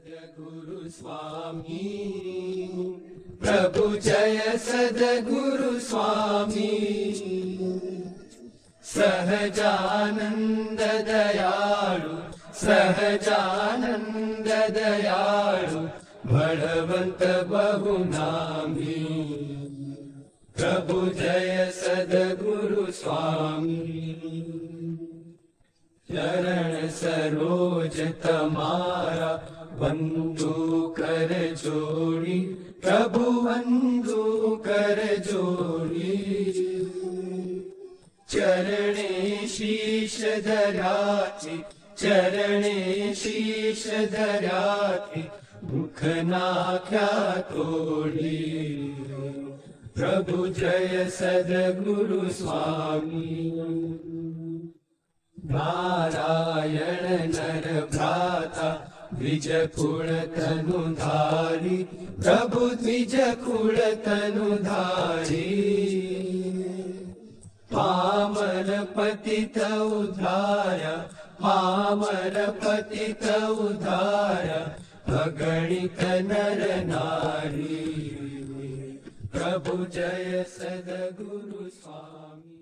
सद्गुरु स्वामी। प्रभु जय सद्गुरु स्वामी। सहजानन्द दयाळु सहजानन्द दयाळु भगवन्त बहुनामी प्रभु जय सद्गुरु स्वामी। चरण सरोज तमारा वन्दु कर जोड़ी प्रभु वन्दु कर जोड़ी। चरणे शीश धराति चरणे शीश धराति मुख नाख्या तोड़ी। प्रभु जय सद्गुरु स्वामी। नारायण नर भ्राता द्विज प्रभु द्विज पामर पतित उद्धार पामर पतित उद्धार अगणित नर नारी। प्रभु जय सद्गुरु स्वामी